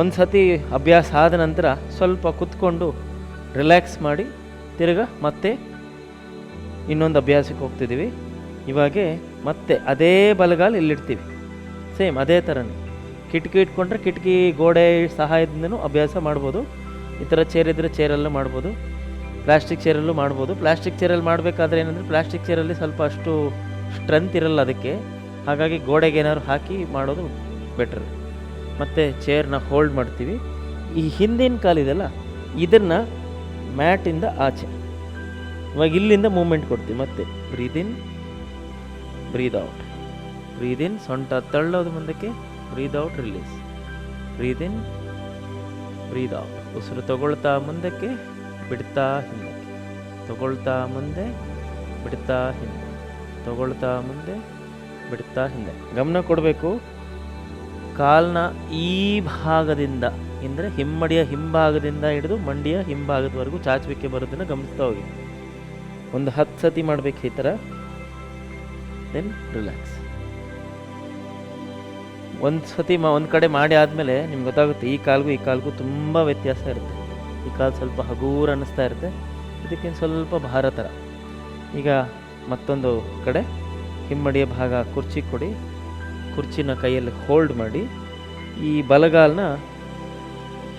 ಒಂದು ಸತಿ ಅಭ್ಯಾಸ ಆದ ನಂತರ ಸ್ವಲ್ಪ ಕುತ್ಕೊಂಡು ರಿಲ್ಯಾಕ್ಸ್ ಮಾಡಿ ತಿರ್ಗ ಮತ್ತೆ ಇನ್ನೊಂದು ಅಭ್ಯಾಸಕ್ಕೆ ಹೋಗ್ತಿದ್ದೀವಿ. ಇವಾಗೆ ಮತ್ತೆ ಅದೇ ಬಲಗಾಲು ಇಲ್ಲಿಡ್ತೀವಿ. ಸೇಮ್ ಅದೇ ಥರನೇ ಕಿಟಕಿ ಇಟ್ಕೊಂಡ್ರೆ ಕಿಟಕಿ, ಗೋಡೆ, ಸಹಾಯದಿಂದನೂ ಅಭ್ಯಾಸ ಮಾಡ್ಬೋದು. ಈ ಥರ ಚೇರ್ ಇದ್ದರೆ ಚೇರಲ್ಲೂ ಮಾಡ್ಬೋದು. ಪ್ಲಾಸ್ಟಿಕ್ ಚೇರಲ್ಲೂ ಮಾಡ್ಬೋದು. ಪ್ಲಾಸ್ಟಿಕ್ ಚೇರಲ್ಲಿ ಮಾಡಬೇಕಾದ್ರೆ ಏನಂದರೆ ಪ್ಲಾಸ್ಟಿಕ್ ಚೇರಲ್ಲಿ ಸ್ವಲ್ಪ ಅಷ್ಟು ಸ್ಟ್ರೆಂತ್ ಇರಲ್ಲ ಅದಕ್ಕೆ. ಹಾಗಾಗಿ ಗೋಡೆಗೆ ಏನಾದ್ರು ಹಾಕಿ ಮಾಡೋದು ಬೆಟ್ರ್ ಮತ್ತು ಚೇರ್ನ ಹೋಲ್ಡ್ ಮಾಡ್ತೀವಿ. ಈ ಹಿಂದಿನ ಕಾಲಿದೆಲ್ಲ ಇದನ್ನು ಮ್ಯಾಟಿಂದ ಆಚೆ. ಇವಾಗ ಇಲ್ಲಿಂದ ಮೂಮೆಂಟ್ ಕೊಡ್ತೀವಿ. ಮತ್ತೆ breathe in breathe out breathe in ಸೊಂಟ ತಳ್ಳೋದು ಮುಂದಕ್ಕೆ breathe out release breathe in breathe out ಉಸಿರು ತಗೊಳ್ತಾ ಮುಂದಕ್ಕೆ, ಬಿಡ್ತಾ ಹಿಂದಕ್ಕೆ. ತಗೊಳ್ತಾ ಮುಂದೆ, ಬಿಡ್ತಾ ಹಿಂದೆ. ತಗೊಳ್ತಾ ಮುಂದೆ ಬಿಡ್ತಾ ಹಿಂದೆ. ಗಮನ ಕೊಡಬೇಕು. ಕಾಲ್ನ ಈ ಭಾಗದಿಂದ, ಅಂದರೆ ಹಿಮ್ಮಡಿಯ ಹಿಂಭಾಗದಿಂದ ಹಿಡಿದು ಮಂಡಿಯ ಹಿಂಭಾಗದವರೆಗೂ ಚಾಚುವಿಕೆ ಬರೋದನ್ನು ಗಮನಿಸ್ತಾ ಹೋಗಿ. ಒಂದು ಹತ್ತು ಸತಿ ಮಾಡಬೇಕು ಈ ಥರ ದೆನ್ ರಿಲ್ಯಾಕ್ಸ್ ಒಂದು ಸತಿ ಮ, ಒಂದು ಕಡೆ ಮಾಡಿ ಆದಮೇಲೆ ನಿಮ್ಗೆ ಗೊತ್ತಾಗುತ್ತೆ, ಈ ಕಾಲ್ಗೂ ಈ ಕಾಲ್ಗೂ ತುಂಬ ವ್ಯತ್ಯಾಸ ಇರುತ್ತೆ. ಈ ಕಾಲು ಸ್ವಲ್ಪ ಹಗೂರ ಅನ್ನಿಸ್ತಾ ಇರುತ್ತೆ. ಇದಕ್ಕಿಂತ ಸ್ವಲ್ಪ ಭಾರ ಥರ ಈಗ ಮತ್ತೊಂದು ಕಡೆ. ಹಿಮ್ಮಡಿಯ ಭಾಗ ಕುರ್ಚಿ ಕೊಡಿ, ಕುರ್ಚಿನ ಕೈಯಲ್ಲಿ ಹೋಲ್ಡ್ ಮಾಡಿ, ಈ ಬಲಗಾಲನ್ನ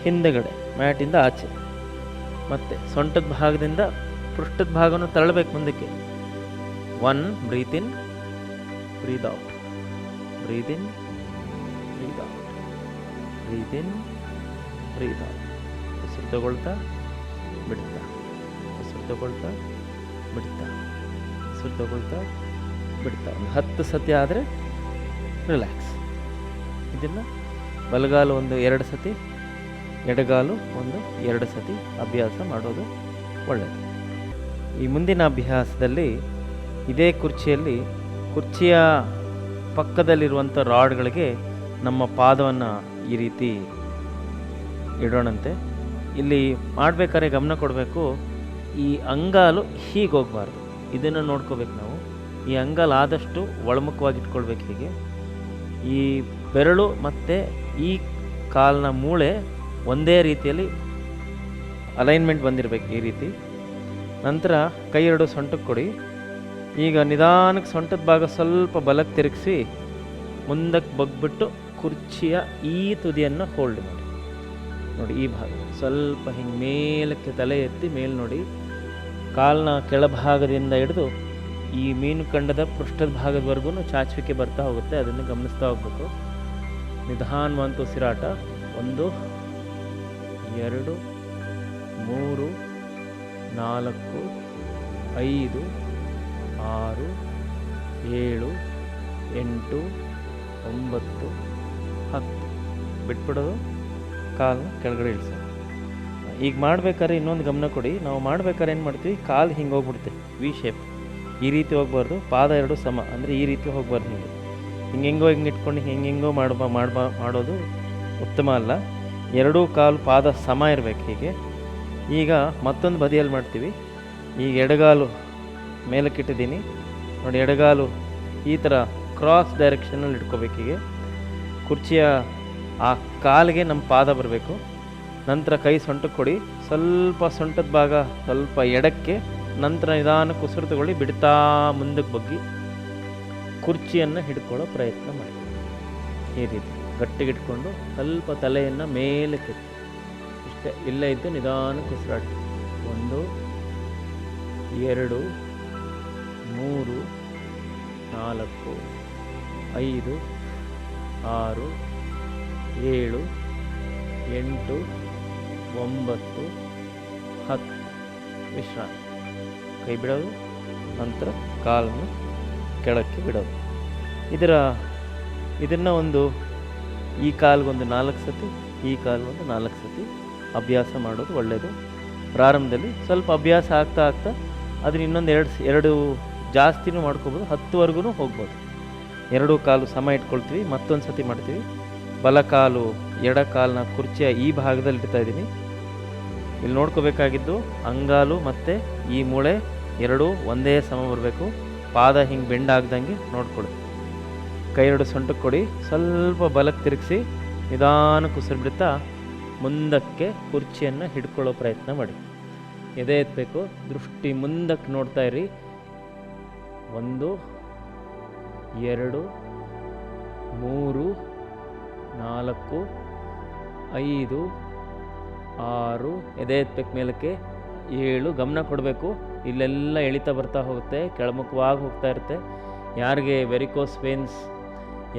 ಹಿಂದೆಗಡೆ ಮ್ಯಾಟಿಂದ ಆಚೆ. ಮತ್ತೆ ಸೊಂಟದ ಭಾಗದಿಂದ ಪೃಷ್ಠದ ಭಾಗವನ್ನು ತಳ್ಳಬೇಕು ಮುಂದಕ್ಕೆ. One breathe in breathe out breathe in breathe out breathe in breathe out ಉಸಿರು ತಗೊಳ್ತಾ, ಬಿಡ್ತಾ. ಉಸಿರು ತಗೊಳ್ತಾ, ಬಿಡ್ತಾ. ಉಸಿರು ತಗೊಳ್ತಾ ಬಿಡ್ತಾ ಒಂದು ಹತ್ತು ಸತಿ ಆದರೆ ರಿಲ್ಯಾಕ್ಸ್ ಇದನ್ನು ಬಲಗಾಲು ಒಂದು ಎರಡು ಸತಿ, ಎಡಗಾಲು ಒಂದು ಎರಡು ಸತಿ ಅಭ್ಯಾಸ ಮಾಡೋದು ಒಳ್ಳೆಯದು ಈ ಮುಂದಿನ ಅಭ್ಯಾಸದಲ್ಲಿ ಇದೇ ಕುರ್ಚಿಯಲ್ಲಿ, ಕುರ್ಚಿಯ ಪಕ್ಕದಲ್ಲಿರುವಂಥ ರಾಡ್ಗಳಿಗೆ ನಮ್ಮ ಪಾದವನ್ನು ಈ ರೀತಿ ಇಡೋಣಂತೆ. ಇಲ್ಲಿ ಮಾಡಬೇಕಾದ್ರೆ ಗಮನ ಕೊಡಬೇಕು, ಈ ಅಂಗಾಲು ಹೀಗೆ ಹೋಗಬಾರ್ದು. ಇದನ್ನು ನೋಡ್ಕೋಬೇಕು ನಾವು. ಈ ಅಂಗಲ್ ಆದಷ್ಟು ಒಳಮುಖವಾಗಿ ಇಟ್ಕೊಳ್ಬೇಕು ಹೀಗೆ. ಈ ಬೆರಳು ಮತ್ತು ಈ ಕಾಲಿನ ಮೂಳೆ ಒಂದೇ ರೀತಿಯಲ್ಲಿ ಅಲೈನ್ಮೆಂಟ್ ಬಂದಿರಬೇಕು ಈ ರೀತಿ. ನಂತರ ಕೈ ಎರಡು ಸೊಂಟಕ್ಕೆ ಕೊಡಿ. ಈಗ ನಿಧಾನಕ್ಕೆ ಸೊಂಟದ ಭಾಗ ಸ್ವಲ್ಪ ಬಲಕ್ಕೆ ತಿರುಗಿಸಿ ಮುಂದಕ್ಕೆ ಬಗ್ಬಿಟ್ಟು ಕುರ್ಚಿಯ ಈ ತುದಿಯನ್ನು ಹೋಲ್ಡ್ ಮಾಡಿ. ನೋಡಿ ಈ ಭಾಗ. ಸ್ವಲ್ಪ ಹಿಂಗೆ ಮೇಲಕ್ಕೆ ತಲೆ ಎತ್ತಿ ಮೇಲೆ ನೋಡಿ. ಕಾಲಿನ ಕೆಳಭಾಗದಿಂದ ಹಿಡಿದು ಈ ಮೀನು ಕಂಡದ ಪೃಷ್ಠದ ಭಾಗದವರೆಗೂ ಚಾಚುವಿಕೆ ಬರ್ತಾ ಹೋಗುತ್ತೆ, ಅದನ್ನು ಗಮನಿಸ್ತಾ ಹೋಗ್ಬೇಕು. ನಿಧಾನವಂತ ಉಸಿರಾಟ. ಒಂದು, ಎರಡು, ಮೂರು, ನಾಲ್ಕು, ಐದು, ಆರು, ಏಳು, ಎಂಟು, ಒಂಬತ್ತು, ಹತ್ತು. ಬಿಟ್ಬಿಡೋದು? ಕಾಲನ್ನ ಕೆಳಗಡೆ ಇಳಿಸೋದು ಈಗ ಮಾಡ್ಬೇಕಾದ್ರೆ ಇನ್ನೊಂದು ಗಮನ ಕೊಡಿ. ನಾವು ಮಾಡ್ಬೇಕಾದ್ರೆ ಏನು ಮಾಡ್ತೀವಿ? ಕಾಲು ಹಿಂಗೆ ಹೋಗ್ಬಿಡುತ್ತೆ. ವಿ ಶೇಪ್ ಈ ರೀತಿ ಹೋಗ್ಬಾರ್ದು, ಪಾದ ಎರಡು ಸಮ, ಅಂದರೆ ಈ ರೀತಿ ಹೋಗ್ಬಾರ್ದು ನೀವು ಹಿಂಗೆಂಗೋ ಹಿಂಗೆ ಇಟ್ಕೊಂಡು ಹಿಂಗೆ ಹೆಂಗೋ ಮಾಡ್ಬಾ ಮಾಡ್ಬಾ, ಮಾಡೋದು ಉತ್ತಮ ಅಲ್ಲ. ಎರಡೂ ಕಾಲು ಪಾದ ಸಮ ಇರಬೇಕು ಹೀಗೆ. ಈಗ ಮತ್ತೊಂದು ಬದಿಯಲ್ಲಿ ಮಾಡ್ತೀವಿ. ಈಗ ಎಡಗಾಲು ಮೇಲಕ್ಕಿಟ್ಟಿದ್ದೀನಿ. ನೋಡಿ, ಎಡಗಾಲು ಈ ಥರ ಕ್ರಾಸ್ ಡೈರೆಕ್ಷನಲ್ಲಿ ಇಟ್ಕೋಬೇಕು ಹೀಗೆ. ಕುರ್ಚಿಯ ಆ ಕಾಲಿಗೆ ನಮ್ಮ ಪಾದ ಬರಬೇಕು. ನಂತರ ಕೈ ಸೊಂಟಕ್ಕೆ ಕೊಡಿ. ಸ್ವಲ್ಪ ಸೊಂಟದ ಭಾಗ ಸ್ವಲ್ಪ ಎಡಕ್ಕೆ ನಂತರ ನಿಧಾನಕ್ಕೆ ಉಸಿರು ತಗೊಳ್ಳಿ ಬಿಡ್ತಾ ಮುಂದಕ್ಕೆ ಬಗ್ಗಿ ಕುರ್ಚಿಯನ್ನು ಹಿಡ್ಕೊಳ್ಳೋ ಪ್ರಯತ್ನ ಮಾಡಿ. ಈ ರೀತಿ ಗಟ್ಟಿಗಿಟ್ಕೊಂಡು ಸ್ವಲ್ಪ ತಲೆಯನ್ನು ಮೇಲೆ ಕೆತ್ತಿ ಇಷ್ಟೇ, ಇಲ್ಲೇ ಇದ್ದು ನಿಧಾನಕ್ಕೆ ಉಸಿರಾಡಿ ಒಂದು, ಎರಡು, ಮೂರು, ನಾಲ್ಕು, ಐದು, ಆರು, ಏಳು, ಎಂಟು, ಒಂಬತ್ತು, ಹತ್ತು. ವಿಶ್ರಾಂತಿ. ಕೈ ಬಿಡೋದು ನಂತರ ಕಾಲನ್ನು ಕೆಳಕ್ಕೆ ಬಿಡೋದು. ಇದರ, ಇದನ್ನು ಒಂದು, ಈ ಕಾಲ್ಗೊಂದು ನಾಲ್ಕು ಸತಿ, ಈ ಕಾಲ್ಗೊಂದು ನಾಲ್ಕು ಸತಿ ಅಭ್ಯಾಸ ಮಾಡೋದು ಒಳ್ಳೆಯದು. ಪ್ರಾರಂಭದಲ್ಲಿ ಸ್ವಲ್ಪ ಅಭ್ಯಾಸ ಆಗ್ತಾ ಆಗ್ತಾ ಅದನ್ನ ಇನ್ನೊಂದು ಎರಡು ಎರಡು ಜಾಸ್ತಿನೂ ಮಾಡ್ಕೋಬೋದು, ಹತ್ತುವರೆಗೂ ಹೋಗ್ಬೋದು. ಎರಡೂ ಕಾಲು ಸಮ ಇಟ್ಕೊಳ್ತೀವಿ, ಮತ್ತೊಂದು ಸತಿ ಮಾಡ್ತೀವಿ. ಬಲ ಕಾಲು, ಎಡ ಕಾಲನ್ನ ಕುರ್ಚಿಯ ಈ ಭಾಗದಲ್ಲಿ ಇಡ್ತಾ ಇದ್ದೀನಿ. ಇಲ್ಲಿ ನೋಡ್ಕೋಬೇಕಾಗಿದ್ದು ಅಂಗಾಲು ಮತ್ತು ಈ ಮೂಳೆ ಎರಡೂ ಒಂದೇ ಸಮ ಬರಬೇಕು. ಪಾದ ಹಿಂಗೆ ಬೆಂಡ್ ಆಗ್ದಂಗೆ ನೋಡ್ಕೊಳ್ಳಿ ಕೈ ಎರಡು ಸೊಂಟಕ್ಕೆ ಕೊಡಿ. ಸ್ವಲ್ಪ ಬಲಕ್ಕೆ ತಿರುಗಿಸಿ ನಿಧಾನಕ್ಕೆ ಉಸಿರು ಬಿಡ್ತಾ ಮುಂದಕ್ಕೆ ಕುರ್ಚಿಯನ್ನು ಹಿಡ್ಕೊಳ್ಳೋ ಪ್ರಯತ್ನ ಮಾಡಿ. ಎದೆ ಎತ್ತಬೇಕು ದೃಷ್ಟಿ ಮುಂದಕ್ಕೆ ನೋಡ್ತಾ ಇರಿ. ಒಂದು, ಎರಡು, ಮೂರು, ನಾಲ್ಕು, ಐದು, ಆರು, ಎದೆ ಎತ್ತಬೇಕು ಮೇಲಕ್ಕೆ ಏಳು, ಗಮನ ಕೊಡಬೇಕು. ಇಲ್ಲೆಲ್ಲ ಎಳಿತಾ ಬರ್ತಾ ಹೋಗುತ್ತೆ, ಕೆಳಮುಖವಾಗಿ ಹೋಗ್ತಾ ಇರುತ್ತೆ. ಯಾರಿಗೆ ವೆರಿಕೋಸ್ ಪೇನ್ಸ್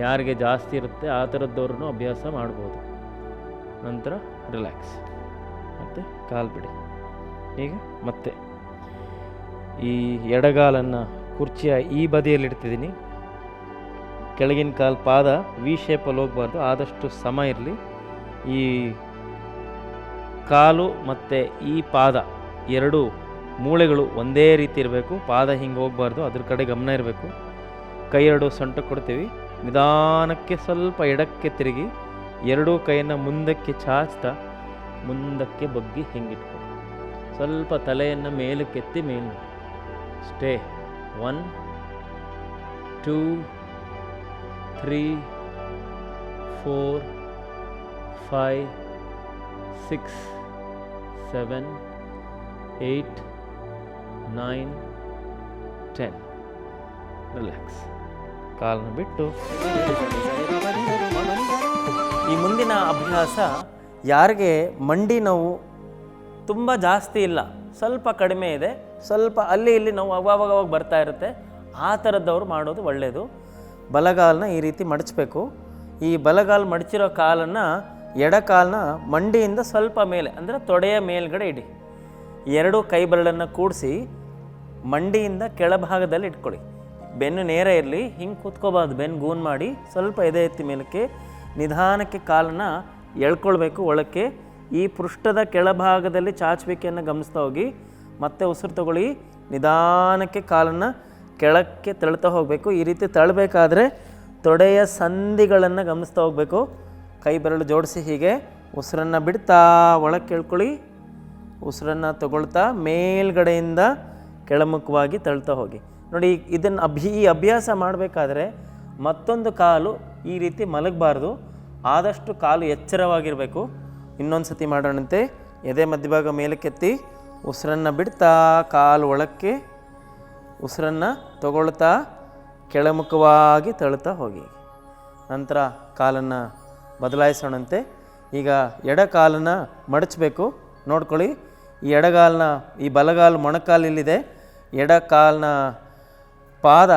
ಯಾರಿಗೆ ಜಾಸ್ತಿ ಇರುತ್ತೆ, ಆ ಥರದ್ದವ್ರೂ ಅಭ್ಯಾಸ ಮಾಡ್ಬೋದು. ನಂತರ ರಿಲ್ಯಾಕ್ಸ್ ಮತ್ತು ಕಾಲು ಬಿಡಿ. ಈಗ ಮತ್ತೆ. ಈ ಎಡಗಾಲನ್ನು ಕುರ್ಚಿಯ ಈ ಬದಿಯಲ್ಲಿ ಇಡ್ತಿದ್ದೀನಿ. ಕೆಳಗಿನ ಕಾಲು ಪಾದ ವಿ ಶೇಪಲ್ಲಿ ಹೋಗಬಾರ್ದು, ಆದಷ್ಟು ಸಮ ಇರಲಿ. ಈ ಕಾಲು ಮತ್ತು ಈ ಪಾದ ಎರಡು ಮೂಳೆಗಳು ಒಂದೇ ರೀತಿ ಇರಬೇಕು, ಪಾದ ಹಿಂಗೆ ಹೋಗಬಾರ್ದು, ಅದ್ರ ಕಡೆ ಗಮನ ಇರಬೇಕು. ಕೈ ಎರಡು ಸೊಂಟ ಕೊಡ್ತೀವಿ. ನಿಧಾನಕ್ಕೆ ಸ್ವಲ್ಪ ಎಡಕ್ಕೆ ತಿರುಗಿ, ಎರಡೂ ಕೈಯನ್ನು ಮುಂದಕ್ಕೆ ಚಾಚ್ತಾ, ಮುಂದಕ್ಕೆ ಬಗ್ಗಿ ಹಿಂಗಿಟ್ಕೊ. ಸ್ವಲ್ಪ ತಲೆಯನ್ನು ಮೇಲಕ್ಕೆತ್ತಿ ಮೇಲೆ stay. One, two, three, four, five, six, seven, eight nine, ten. Relax ಕಾಲನ್ನು ಬಿಟ್ಟು. ಈ ಮುಂದಿನ ಅಭ್ಯಾಸ ಯಾರಿಗೆ ಮಂಡಿ ನೋವು ತುಂಬ ಜಾಸ್ತಿ ಇಲ್ಲ, ಸ್ವಲ್ಪ ಕಡಿಮೆ ಇದೆ, ಸ್ವಲ್ಪ ಅಲ್ಲಿ ಇಲ್ಲಿ ನೋವು ಅವಾಗವಾಗ ಬರ್ತಾ ಇರುತ್ತೆ, ಆ ಥರದ್ದವ್ರು ಮಾಡೋದು ಒಳ್ಳೆಯದು ಬಲಗಾಲನ್ನ ಈ ರೀತಿ ಮಡಚಬೇಕು. ಈ ಬಲಗಾಲ ಮಡಚಿರೋ ಕಾಲನ್ನು ಎಡಕಾಲನ್ನ ಮಂಡಿಯಿಂದ ಸ್ವಲ್ಪ ಮೇಲೆ, ಅಂದರೆ ತೊಡೆಯ ಮೇಲ್ಗಡೆ ಇಡಿ. ಎರಡು ಕೈ ಬೆರಳನ್ನು ಕೂಡಿಸಿ ಮಂಡಿಯಿಂದ ಕೆಳಭಾಗದಲ್ಲಿ ಇಟ್ಕೊಳ್ಳಿ. ಬೆನ್ನು ನೇರ ಇರಲಿ, ಹಿಂಗೆ ಕೂತ್ಕೋಬಾರ್ದು. ಬೆನ್ನು ಗೂನ್ ಮಾಡಿ ಸ್ವಲ್ಪ ಎದೆ ಎತ್ತಿ ಮೇಲಕ್ಕೆ ನಿಧಾನಕ್ಕೆ ಕಾಲನ್ನು ಎಳ್ಕೊಳ್ಬೇಕು ಒಳಕ್ಕೆ. ಈ ಪೃಷ್ಠದ ಕೆಳಭಾಗದಲ್ಲಿ ಚಾಚುವಿಕೆಯನ್ನು ಗಮನಿಸ್ತಾ ಹೋಗಿ. ಮತ್ತೆ ಉಸಿರು ತಗೊಳ್ಳಿ, ನಿಧಾನಕ್ಕೆ ಕಾಲನ್ನು ಕೆಳಕ್ಕೆ ತಳ್ತಾ ಹೋಗಬೇಕು. ಈ ರೀತಿ ತಳ್ಳಬೇಕಾದ್ರೆ ತೊಡೆಯ ಸಂಧಿಗಳನ್ನು ಗಮನಿಸ್ತಾ ಹೋಗಬೇಕು. ಕೈ ಬೆರಳು ಜೋಡಿಸಿ ಹೀಗೆ ಉಸಿರನ್ನು ಬಿಡ್ತಾ ಒಳಕ್ಕೆ ಎಳ್ಕೊಳ್ಳಿ. ಉಸಿರನ್ನು ತಗೊಳ್ತಾ ಮೇಲ್ಗಡೆಯಿಂದ ಕೆಳಮುಖವಾಗಿ ತಳ್ತಾ ಹೋಗಿ. ನೋಡಿ, ಇದನ್ನು ಅಭಿ, ಈ ಅಭ್ಯಾಸ ಮಾಡಬೇಕಾದ್ರೆ ಮತ್ತೊಂದು ಕಾಲು ಈ ರೀತಿ ಮಲಗಬಾರ್ದು. ಆದಷ್ಟು ಕಾಲು ಎಚ್ಚರವಾಗಿರಬೇಕು. ಇನ್ನೊಂದು ಸತಿ ಮಾಡೋಣಂತೆ. ಎದೆ ಮಧ್ಯಭಾಗ ಮೇಲಕ್ಕೆತ್ತಿ, ಉಸಿರನ್ನು ಬಿಡ್ತಾ, ಕಾಲು ಒಳಕ್ಕೆ ಉಸಿರನ್ನು ತಗೊಳ್ತಾ, ಕೆಳಮುಖವಾಗಿ ತಳ್ತಾ ಹೋಗಿ. ನಂತರ ಕಾಲನ್ನು ಬದಲಾಯಿಸೋಣಂತೆ. ಈಗ ಎಡ ಕಾಲನ್ನು ಮಡಚಬೇಕು. ನೋಡ್ಕೊಳ್ಳಿ, ಈ ಎಡಗಾಲನ್ನ ಈ ಬಲಗಾಲು ಮೊಣಕಾಲು ಇಲ್ಲಿದೆ ಎಡ ಕಾಲಿನ ಪಾದ,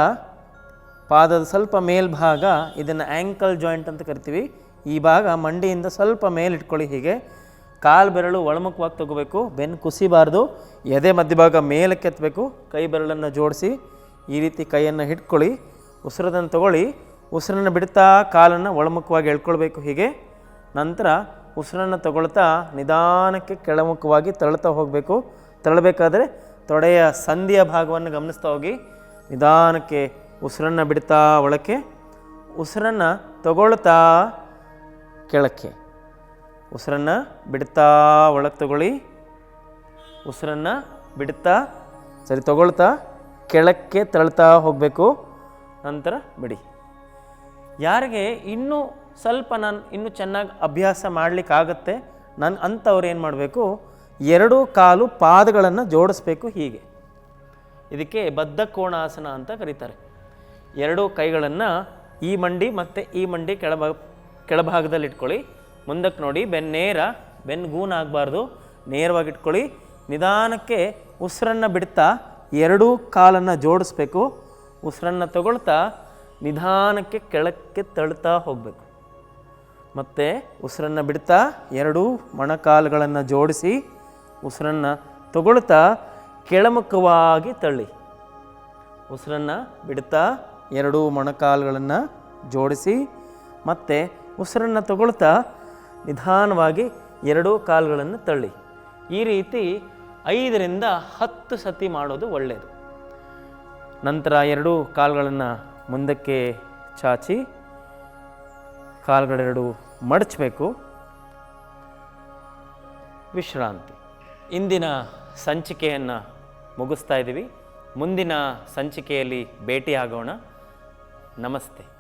ಪಾದದ ಸ್ವಲ್ಪ ಮೇಲ್ಭಾಗ, ಇದನ್ನು ಆ್ಯಂಕಲ್ ಜಾಯಿಂಟ್ ಅಂತ ಕರಿತೀವಿ. ಈ ಭಾಗ ಮಂಡಿಯಿಂದ ಸ್ವಲ್ಪ ಮೇಲಿಟ್ಕೊಳ್ಳಿ ಹೀಗೆ. ಕಾಲು ಬೆರಳು ಒಳಮುಖವಾಗಿ ತಗೋಬೇಕು, ಬೆನ್ನು ಕುಸಿಬಾರ್ದು, ಎದೆ ಮಧ್ಯಭಾಗ ಮೇಲಕ್ಕೆ ಎತ್ತಬೇಕು ಕೈ ಬೆರಳನ್ನು ಜೋಡಿಸಿ, ಈ ರೀತಿ ಕೈಯನ್ನು ಹಿಡ್ಕೊಳ್ಳಿ ಉಸಿರದನ್ನು ತಗೊಳ್ಳಿ. ಉಸಿರನ್ನು ಬಿಡ್ತಾ ಕಾಲನ್ನು ಒಳಮುಖವಾಗಿ ಎಳ್ಕೊಳ್ಬೇಕು ಹೀಗೆ. ನಂತರ ಉಸಿರನ್ನು ತಗೊಳ್ತಾ ನಿಧಾನಕ್ಕೆ ಕೆಳಮುಖವಾಗಿ ತಳ್ತಾ ಹೋಗಬೇಕು. ತಳ್ಳಬೇಕಾದ್ರೆ ತೊಡೆಯ ಸಂಧಿಯ ಭಾಗವನ್ನು ಗಮನಿಸ್ತಾ ಹೋಗಿ. ನಿಧಾನಕ್ಕೆ ಉಸಿರನ್ನು ಬಿಡ್ತಾ ಒಳಕ್ಕೆ. ಉಸಿರನ್ನು ತಗೊಳ್ತಾ ಕೆಳಕ್ಕೆ. ಉಸಿರನ್ನು ಬಿಡ್ತಾ ಒಳಗೆ ತಗೊಳ್ಳಿ. ಉಸಿರನ್ನು ಬಿಡ್ತಾ ಸರಿ ತಗೊಳ್ತಾ ಕೆಳಕ್ಕೆ ತಳ್ತಾ ಹೋಗಬೇಕು. ನಂತರ ಬಿಡಿ. ಯಾರಿಗೆ ಇನ್ನೂ ಸ್ವಲ್ಪ ನಾನು ಇನ್ನೂ ಚೆನ್ನಾಗಿ ಅಭ್ಯಾಸ ಮಾಡಲಿಕ್ಕಾಗತ್ತೆ ನಾನು ಅಂಥವ್ರು ಏನು ಮಾಡಬೇಕು ಎರಡೂ ಕಾಲು ಪಾದಗಳನ್ನು ಜೋಡಿಸ್ಬೇಕು ಹೀಗೆ. ಇದಕ್ಕೆ ಬದ್ಧ ಕೋಣಾಸನ ಅಂತ ಕರೀತಾರೆ. ಎರಡೂ ಕೈಗಳನ್ನು ಈ ಮಂಡಿ ಮತ್ತು ಈ ಮಂಡಿ ಕೆಳಭಾಗ ಕೆಳಭಾಗದಲ್ಲಿ ಇಟ್ಕೊಳ್ಳಿ ಮುಂದಕ್ಕೆ ನೋಡಿ ಬೆನ್ನು ನೇರ ಬೆನ್ನು ಗೂನ್ ಆಗಬಾರ್ದು. ನೇರವಾಗಿ ಇಟ್ಕೊಳ್ಳಿ ನಿಧಾನಕ್ಕೆ ಉಸಿರನ್ನು ಬಿಡ್ತಾ ಎರಡೂ ಕಾಲನ್ನು ಜೋಡಿಸ್ಬೇಕು. ಉಸಿರನ್ನು ತಗೊಳ್ತಾ ನಿಧಾನಕ್ಕೆ ಕೆಳಕ್ಕೆ ತಳ್ತಾ ಹೋಗಬೇಕು. ಮತ್ತು ಉಸಿರನ್ನು ಬಿಡ್ತಾ ಎರಡೂ ಮೊಣಕಾಲುಗಳನ್ನು ಜೋಡಿಸಿ ಉಸಿರನ್ನು ತಗೊಳ್ತಾ ಕೆಳಮುಖವಾಗಿ ತಳ್ಳಿ. ಉಸಿರನ್ನು ಬಿಡ್ತಾ ಎರಡೂ ಮೊಣಕಾಲುಗಳನ್ನು ಜೋಡಿಸಿ ಮತ್ತೆ ಉಸಿರನ್ನು ತಗೊಳ್ತಾ ನಿಧಾನವಾಗಿ ಎರಡೂ ಕಾಲುಗಳನ್ನು ತಳ್ಳಿ. ಈ ರೀತಿ ಐದರಿಂದ ಹತ್ತು ಸತಿ ಮಾಡೋದು ಒಳ್ಳೆಯದು ನಂತರ ಎರಡೂ ಕಾಲುಗಳನ್ನು ಮುಂದಕ್ಕೆ ಚಾಚಿ ಕಾಲುಗಳೆರಡು ಮಡಚಬೇಕು. ವಿಶ್ರಾಂತಿ. ಇಂದಿನ ಸಂಚಿಕೆಯನ್ನು ಮುಗಿಸ್ತಾ ಇದ್ದೀವಿ ಮುಂದಿನ ಸಂಚಿಕೆಯಲ್ಲಿ ಭೇಟಿಯಾಗೋಣ. ನಮಸ್ತೆ.